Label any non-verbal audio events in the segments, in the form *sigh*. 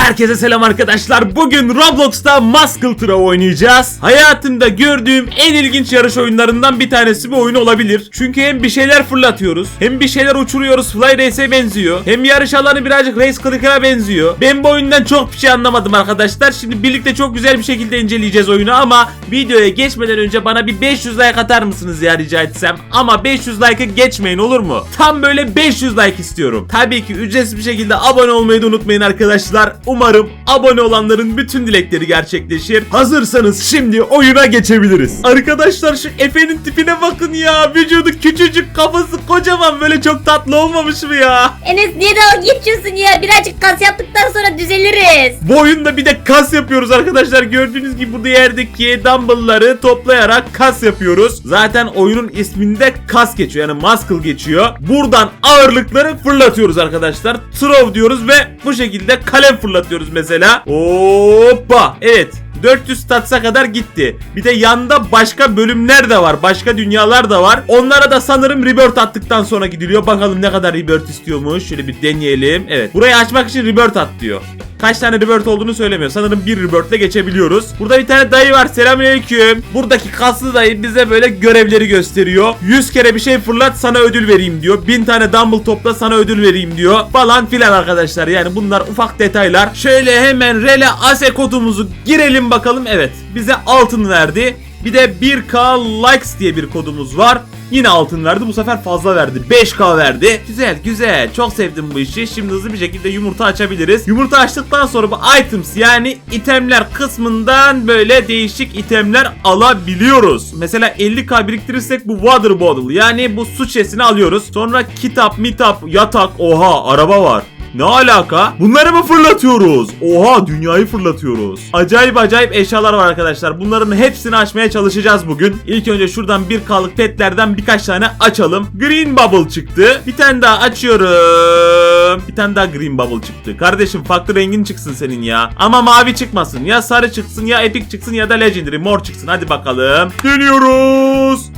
Herkese selam arkadaşlar. Bugün Roblox'ta Muscle Trail oynayacağız. Hayatımda gördüğüm en ilginç yarış oyunlarından bir tanesi bu oyun olabilir. Çünkü hem bir şeyler fırlatıyoruz, hem bir şeyler uçuruyoruz. Fly Race'e benziyor. Hem yarış alanı birazcık Race Clicker'a benziyor. Ben bu oyundan çok bir şey anlamadım arkadaşlar. Şimdi birlikte çok güzel bir şekilde inceleyeceğiz oyunu ama videoya geçmeden önce bana bir 500 like atar mısınız ya rica etsem. Ama 500 like'ı geçmeyin olur mu? Tam böyle 500 like istiyorum. Tabii ki ücretsiz bir şekilde abone olmayı da unutmayın arkadaşlar. Umarım abone olanların bütün dilekleri gerçekleşir. Hazırsanız şimdi oyuna geçebiliriz. Arkadaşlar şu Efe'nin tipine bakın ya. Vücudu küçücük kafası kocaman böyle çok tatlı olmamış mı ya? Enes niye dalga geçiyorsun ya? Birazcık kas yaptıktan sonra düzeliriz. Bu oyunda bir de kas yapıyoruz arkadaşlar. Gördüğünüz gibi burada yerdeki dumbbellları toplayarak kas yapıyoruz. Zaten oyunun isminde kas geçiyor. Yani muscle geçiyor. Buradan ağırlıkları fırlatıyoruz arkadaşlar. Throw diyoruz ve bu şekilde kalem fırlatıyoruz mesela. Hoppa. Evet. 400 statsa kadar gitti. Bir de yanda başka bölümler de var. Başka dünyalar da var. Onlara da sanırım rebirth attıktan sonra gidiliyor. Bakalım ne kadar rebirth istiyormuş. Şöyle bir deneyelim. Evet. Burayı açmak için rebirth at diyor. Kaç tane rebirth olduğunu söylemiyor. Sanırım bir rebirth ile geçebiliyoruz. Burada bir tane dayı var. Selamünaleyküm. Buradaki kaslı dayı bize böyle görevleri gösteriyor. 100 kere bir şey fırlat sana ödül vereyim diyor. 1000 tane dumbbell topla sana ödül vereyim diyor. Falan filan arkadaşlar. Yani bunlar ufak detaylar. Şöyle hemen rele ase kodumuzu girelim bakalım. Evet. Bize altın verdi. Bir de 1K likes diye bir kodumuz var. Yine altın verdi. Bu sefer fazla verdi. 5K verdi. Güzel güzel. Çok sevdim bu işi. Şimdi hızlı bir şekilde yumurta açabiliriz. Yumurta açtıktan sonra bu items yani itemler kısmından böyle değişik itemler alabiliyoruz. Mesela 50K biriktirirsek bu water bottle yani bu su şişesini alıyoruz. Sonra kitap, mitap, yatak. Oha araba var. Ne alaka? Bunları mı fırlatıyoruz? Oha dünyayı fırlatıyoruz. Acayip acayip eşyalar var arkadaşlar. Bunların hepsini açmaya çalışacağız bugün. İlk önce şuradan bir kalık petlerden birkaç tane açalım. Green Bubble çıktı. Bir tane daha açıyorum. Bir tane daha Green Bubble çıktı. Kardeşim farklı rengin çıksın senin ya. Ama mavi çıkmasın. Ya sarı çıksın ya epic çıksın ya da legendary mor çıksın. Hadi bakalım. Dönüyoruz.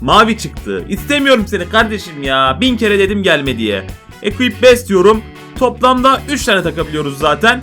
Mavi çıktı. İstemiyorum seni kardeşim ya. Bin kere dedim gelme diye. Equip best diyorum. Toplamda 3 tane takabiliyoruz zaten.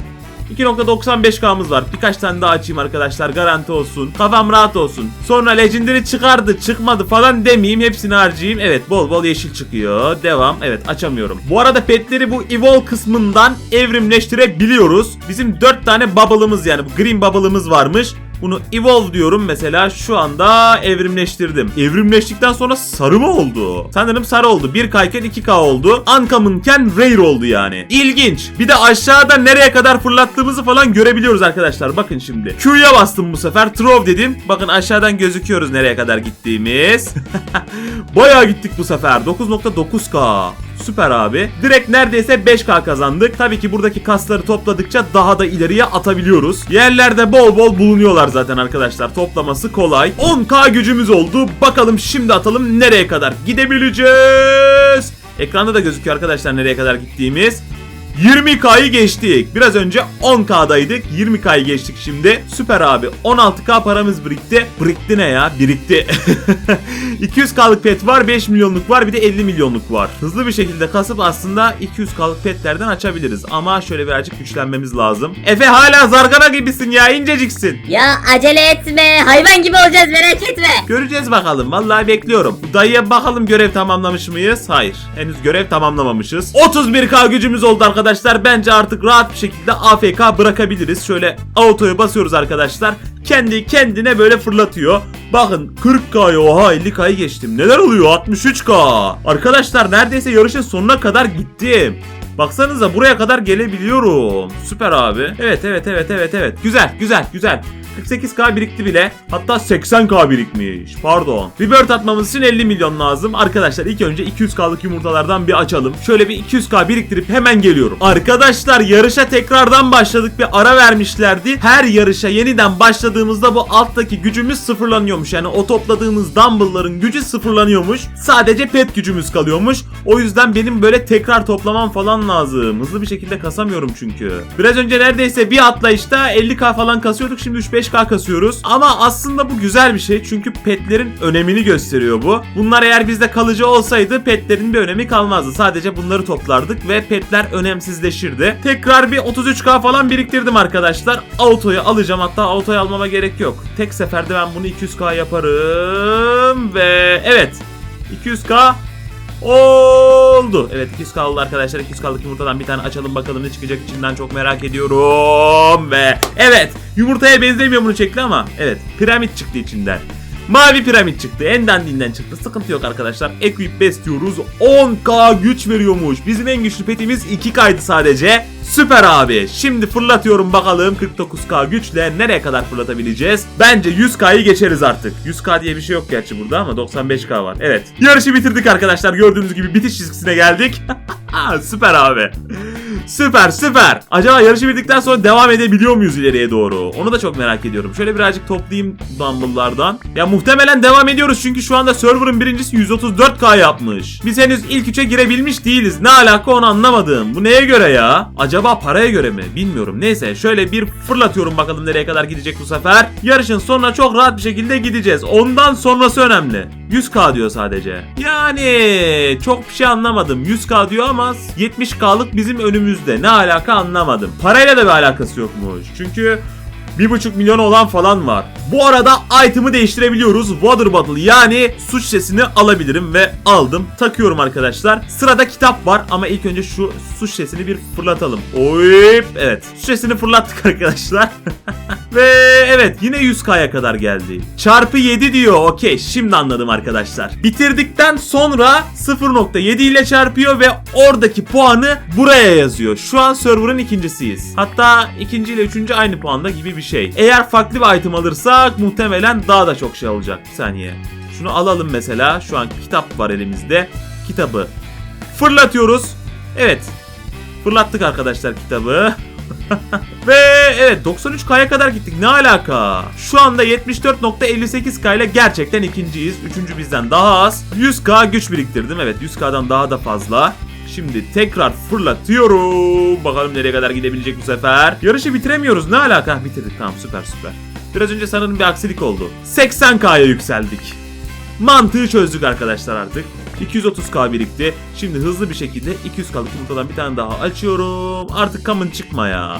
2.95K'mız var. Birkaç tane daha açayım arkadaşlar garanti olsun. Kafam rahat olsun. Sonra Legendary çıkardı çıkmadı falan demeyeyim. Hepsini harcayayım. Evet bol bol yeşil çıkıyor. Devam. Evet açamıyorum. Bu arada petleri bu Evolve kısmından evrimleştirebiliyoruz. Bizim 4 tane bubble'ımız yani green bubble'ımız varmış. Bunu evolve diyorum mesela şu anda evrimleştirdim. Evrimleştikten sonra sarı mı oldu? Sanırım sarı oldu. 1K iken 2K oldu. Uncommon'ken rare oldu yani. İlginç. Bir de aşağıda nereye kadar fırlattığımızı falan görebiliyoruz arkadaşlar. Bakın şimdi. Q'ya bastım bu sefer. Throw dedim. Bakın aşağıdan gözüküyoruz nereye kadar gittiğimiz. *laughs* Bayağı gittik bu sefer. 9.9K. Süper abi. Direkt neredeyse 5K kazandık. Tabii ki buradaki kasları topladıkça daha da ileriye atabiliyoruz. Yerlerde bol bol bulunuyorlar zaten arkadaşlar. Toplaması kolay. 10K gücümüz oldu. Bakalım şimdi atalım nereye kadar gidebileceğiz. Ekranda da gözüküyor arkadaşlar nereye kadar gittiğimiz. 20K'yı geçtik. Biraz önce 10K'daydık. 20K'yı geçtik şimdi. Süper abi. 16K paramız birikti. Birikti ne ya? Birikti. *laughs* 200K'lık pet var. 5 milyonluk var. Bir de 50 milyonluk var. Hızlı bir şekilde kasıp aslında 200K'lık petlerden açabiliriz. Ama şöyle birazcık güçlenmemiz lazım. Efe hala zargana gibisin ya. inceciksin. Ya acele etme. Hayvan gibi olacağız merak etme. Göreceğiz bakalım. Vallahi bekliyorum. Dayıya bakalım görev tamamlamış mıyız? Hayır. Henüz görev tamamlamamışız. 31K gücümüz oldu arkadaşlar. Bence artık rahat bir şekilde AFK bırakabiliriz. Şöyle auto'ya basıyoruz arkadaşlar. Kendi kendine böyle fırlatıyor. Bakın 40K'ya oha 50K'yı geçtim. Neler oluyor 63K. Arkadaşlar neredeyse yarışın sonuna kadar gittim. Baksanıza buraya kadar gelebiliyorum. Süper abi. Evet evet evet evet evet. Güzel güzel güzel. 48k birikti bile. Hatta 80k birikmiş. Pardon. Rebirth atmamız için 50 milyon lazım. Arkadaşlar ilk önce 200k'lık yumurtalardan bir açalım. Şöyle bir 200k biriktirip hemen geliyorum. Arkadaşlar yarışa tekrardan başladık. Bir ara vermişlerdi. Her yarışa yeniden başladığımızda bu alttaki gücümüz sıfırlanıyormuş. Yani o topladığımız dumbbellların gücü sıfırlanıyormuş. Sadece pet gücümüz kalıyormuş. O yüzden benim böyle tekrar toplamam falan lazım. Hızlı bir şekilde kasamıyorum çünkü. Biraz önce neredeyse bir atlayışta 50k falan kasıyorduk. Şimdi 3-5 95k kasıyoruz. Ama aslında bu güzel bir şey çünkü petlerin önemini gösteriyor bu. Bunlar eğer bizde kalıcı olsaydı petlerin bir önemi kalmazdı. Sadece bunları toplardık ve petler önemsizleşirdi. Tekrar bir 33k falan biriktirdim arkadaşlar. Autoyu alacağım hatta autoyu almama gerek yok. Tek seferde ben bunu 200k yaparım ve evet 200k oldu. Evet 200 kaldı arkadaşlar. 200 kaldık yumurtadan bir tane açalım bakalım ne çıkacak içinden çok merak ediyorum. Ve evet yumurtaya benzemiyor bunu şekli ama evet piramit çıktı içinden. Mavi piramit çıktı. En dandinden çıktı. Sıkıntı yok arkadaşlar. Equip besliyoruz. 10k güç veriyormuş. Bizim en güçlü petimiz 2k'ydı sadece. Süper abi. Şimdi fırlatıyorum bakalım 49k güçle nereye kadar fırlatabileceğiz? Bence 100k'yı geçeriz artık. 100k diye bir şey yok gerçi burada ama 95k var. Evet. Yarışı bitirdik arkadaşlar. Gördüğünüz gibi bitiş çizgisine geldik. *laughs* süper abi. Süper süper. Acaba yarışı bitirdikten sonra devam edebiliyor muyuz ileriye doğru? Onu da çok merak ediyorum. Şöyle birazcık toplayayım dumbbell'lardan. Ya muhtemelen devam ediyoruz çünkü şu anda server'ın birincisi 134k yapmış. Biz henüz ilk üçe girebilmiş değiliz. Ne alaka onu anlamadım. Bu neye göre ya? Acaba paraya göre mi? Bilmiyorum. Neyse şöyle bir fırlatıyorum bakalım nereye kadar gidecek bu sefer. Yarışın sonuna çok rahat bir şekilde gideceğiz. Ondan sonrası önemli. 100k diyor sadece. Yani çok bir şey anlamadım. 100k diyor ama 70k'lık bizim önümüzde. Ne alaka anlamadım. Parayla da bir alakası yokmuş. Çünkü 1,5 milyon olan falan var. Bu arada item'ı değiştirebiliyoruz. Water bottle yani su şişesini alabilirim ve aldım. Takıyorum arkadaşlar. Sırada kitap var ama ilk önce şu su şişesini bir fırlatalım. Oy, evet. Su fırlattık *laughs* arkadaşlar. *laughs* ve evet yine 100k'ya kadar geldi. Çarpı 7 diyor. Okey şimdi anladım arkadaşlar. Bitirdikten sonra 0.7 ile çarpıyor ve oradaki puanı buraya yazıyor. Şu an server'ın ikincisiyiz. Hatta ikinci ile üçüncü aynı puanda gibi bir şey. Eğer farklı bir item alırsak muhtemelen daha da çok şey olacak. Bir saniye. Şunu alalım mesela. Şu an kitap var elimizde. Kitabı fırlatıyoruz. Evet. Fırlattık arkadaşlar kitabı. *laughs* Ve evet 93K'ya kadar gittik. Ne alaka? Şu anda 74.58K ile gerçekten ikinciyiz. Üçüncü bizden daha az. 100K güç biriktirdim. Evet 100K'dan daha da fazla. Şimdi tekrar fırlatıyorum. Bakalım nereye kadar gidebilecek bu sefer. Yarışı bitiremiyoruz. Ne alaka? Bitirdik. Tamam süper süper. Biraz önce sanırım bir aksilik oldu. 80K'ya yükseldik. Mantığı çözdük arkadaşlar artık. 230k birikti. Şimdi hızlı bir şekilde 200k'lık yumurtadan bir tane daha açıyorum. Artık common çıkma ya.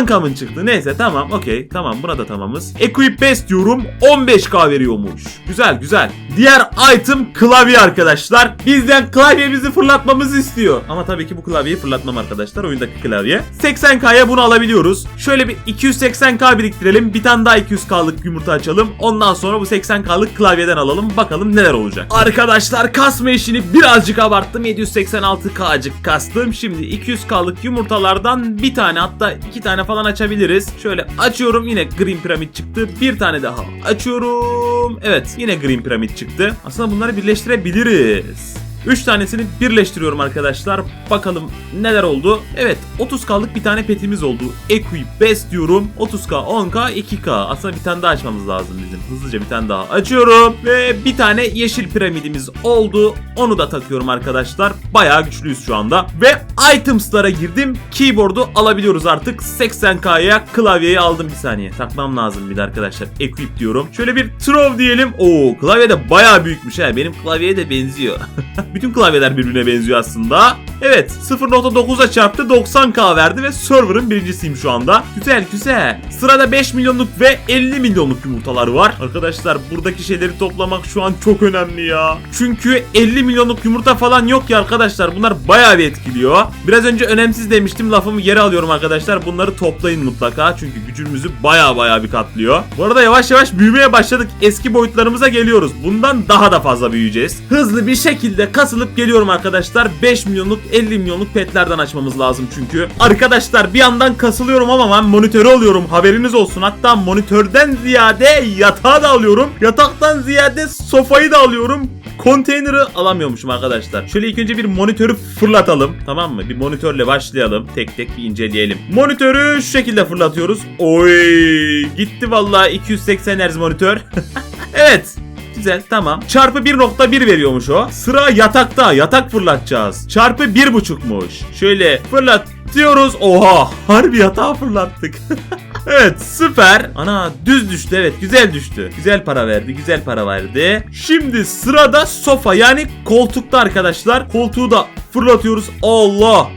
Uncommon çıktı. Neyse tamam okey. Tamam buna da tamamız. Equip best diyorum. 15k veriyormuş. Güzel güzel. Diğer item klavye arkadaşlar. Bizden klavyemizi fırlatmamızı istiyor. Ama tabii ki bu klavyeyi fırlatmam arkadaşlar. Oyundaki klavye. 80k'ya bunu alabiliyoruz. Şöyle bir 280k biriktirelim. Bir tane daha 200k'lık yumurta açalım. Ondan sonra bu 80k'lık klavyeden alalım. Bakalım neler olacak. Arkadaşlar kasma işini birazcık abarttım. 786k'cık kastım. Şimdi 200k'lık yumurtalardan bir tane hatta iki tane falan açabiliriz. Şöyle açıyorum yine green piramit çıktı. Bir tane daha açıyorum. Evet yine green piramit çıktı. Aslında bunları birleştirebiliriz. 3 tanesini birleştiriyorum arkadaşlar. Bakalım neler oldu. Evet 30k'lık bir tane petimiz oldu. Equip best diyorum. 30k, 10k, 2k. Aslında bir tane daha açmamız lazım bizim. Hızlıca bir tane daha açıyorum. Ve bir tane yeşil piramidimiz oldu. Onu da takıyorum arkadaşlar. Bayağı güçlüyüz şu anda. Ve items'lara girdim. Keyboard'u alabiliyoruz artık. 80k'ya klavyeyi aldım bir saniye. Takmam lazım bir de arkadaşlar. Equip diyorum. Şöyle bir throw diyelim. Oo klavye de bayağı büyükmüş ha. Benim klavyeye de benziyor. *laughs* Bütün klavyeler birbirine benziyor aslında. Evet 0.9'a çarptı 90k verdi ve server'ın birincisiyim şu anda. Güzel güzel. Sırada 5 milyonluk ve 50 milyonluk yumurtalar var. Arkadaşlar buradaki şeyleri toplamak şu an çok önemli ya. Çünkü 50 milyonluk yumurta falan yok ya arkadaşlar. Bunlar bayağı bir etkiliyor. Biraz önce önemsiz demiştim lafımı geri alıyorum arkadaşlar. Bunları toplayın mutlaka. Çünkü gücümüzü bayağı bayağı bir katlıyor. Bu arada yavaş yavaş büyümeye başladık. Eski boyutlarımıza geliyoruz. Bundan daha da fazla büyüyeceğiz. Hızlı bir şekilde kasılıp geliyorum arkadaşlar. 5 milyonluk 50 milyonluk petlerden açmamız lazım çünkü. Arkadaşlar bir yandan kasılıyorum ama ben monitörü alıyorum. Haberiniz olsun. Hatta monitörden ziyade yatağı da alıyorum. Yataktan ziyade sofayı da alıyorum. Konteyneri alamıyormuşum arkadaşlar. Şöyle ilk önce bir monitörü fırlatalım. Tamam mı? Bir monitörle başlayalım. Tek tek bir inceleyelim. Monitörü şu şekilde fırlatıyoruz. Oy! Gitti vallahi 280 Hz monitör. *laughs* evet. Güzel tamam. Çarpı 1.1 veriyormuş o. Sıra yatakta. Yatak fırlatacağız. Çarpı 1.5'muş. Şöyle fırlatıyoruz. Oha. Harbi yatağı fırlattık. *laughs* evet süper. Ana düz düştü evet güzel düştü. Güzel para verdi güzel para verdi. Şimdi sırada sofa yani koltukta arkadaşlar. Koltuğu da fırlatıyoruz. Allah.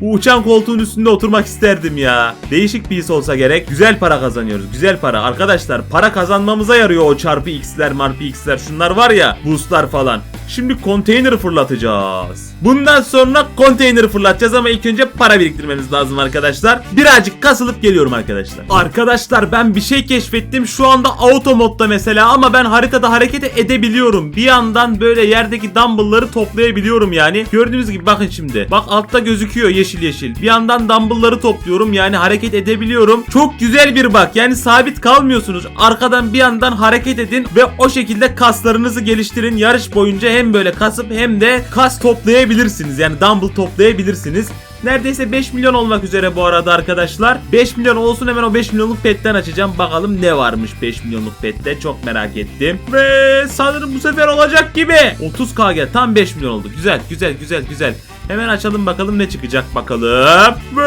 Bu *laughs* uçan koltuğun üstünde oturmak isterdim ya. Değişik bir his olsa gerek. Güzel para kazanıyoruz. Güzel para. Arkadaşlar para kazanmamıza yarıyor o çarpı x'ler marpı x'ler. Şunlar var ya boostlar falan. Şimdi konteyner fırlatacağız. Bundan sonra konteyner fırlatacağız ama ilk önce para biriktirmemiz lazım arkadaşlar. Birazcık kasılıp geliyorum arkadaşlar. Arkadaşlar ben bir şey keşfettim. Şu anda auto modda mesela ama ben haritada hareket edebiliyorum. Bir yandan böyle yerdeki dumbbellları toplayabiliyorum yani. Gördüğünüz gibi bakın şimdi. Bak altta gözüküyor yeşil yeşil. Bir yandan dumbbellları topluyorum yani hareket edebiliyorum. Çok güzel bir bak. Yani sabit kalmıyorsunuz. Arkadan bir yandan hareket edin ve o şekilde kaslarınızı geliştirin. Yarış boyunca hem böyle kasıp hem de kas toplayabilirsiniz. Yani dumbbell toplayabilirsiniz. Neredeyse 5 milyon olmak üzere bu arada arkadaşlar. 5 milyon olsun hemen o 5 milyonluk petten açacağım. Bakalım ne varmış 5 milyonluk pette. Çok merak ettim. Ve sanırım bu sefer olacak gibi. 30k gel. Tam 5 milyon oldu. Güzel güzel güzel güzel. Hemen açalım bakalım ne çıkacak bakalım. Ve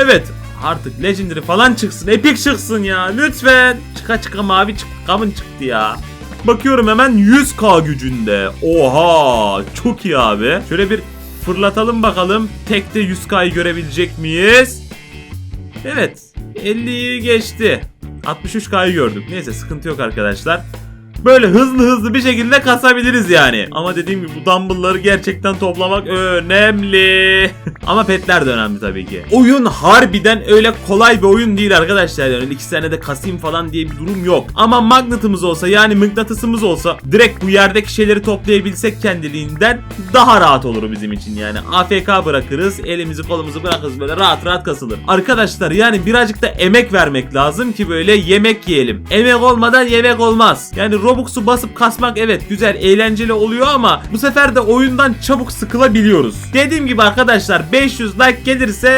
evet artık legendary falan çıksın. Epic çıksın ya lütfen. Çıka çıka mavi çık kamın çıktı ya. Bakıyorum hemen 100k gücünde. Oha çok iyi abi. Şöyle bir fırlatalım bakalım. Tekte 100k'yı görebilecek miyiz? Evet. 50'yi geçti. 63k'yı gördük. Neyse sıkıntı yok arkadaşlar. Böyle hızlı hızlı bir şekilde kasabiliriz yani. Ama dediğim gibi bu dumbbellları gerçekten toplamak önemli. *laughs* Ama petler de önemli tabii ki. Oyun harbiden öyle kolay bir oyun değil arkadaşlar. Yani öyle iki senede kasayım falan diye bir durum yok. Ama magnetimiz olsa yani mıknatısımız olsa direkt bu yerdeki şeyleri toplayabilsek kendiliğinden daha rahat olur bizim için yani. AFK bırakırız, elimizi kolumuzu bırakırız böyle rahat rahat kasılır. Arkadaşlar yani birazcık da emek vermek lazım ki böyle yemek yiyelim. Emek olmadan yemek olmaz. Yani Robux'u basıp kasmak evet güzel eğlenceli oluyor ama bu sefer de oyundan çabuk sıkılabiliyoruz. Dediğim gibi arkadaşlar 500 like gelirse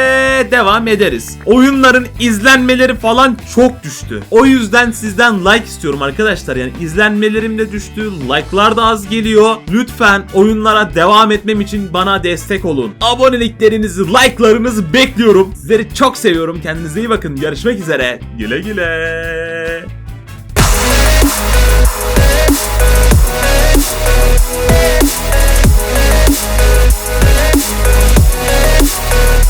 devam ederiz. Oyunların izlenmeleri falan çok düştü. O yüzden sizden like istiyorum arkadaşlar. Yani izlenmelerim de düştü, like'lar da az geliyor. Lütfen oyunlara devam etmem için bana destek olun. Aboneliklerinizi, like'larınızı bekliyorum. Sizleri çok seviyorum. Kendinize iyi bakın. Görüşmek üzere. Güle güle. Thank you.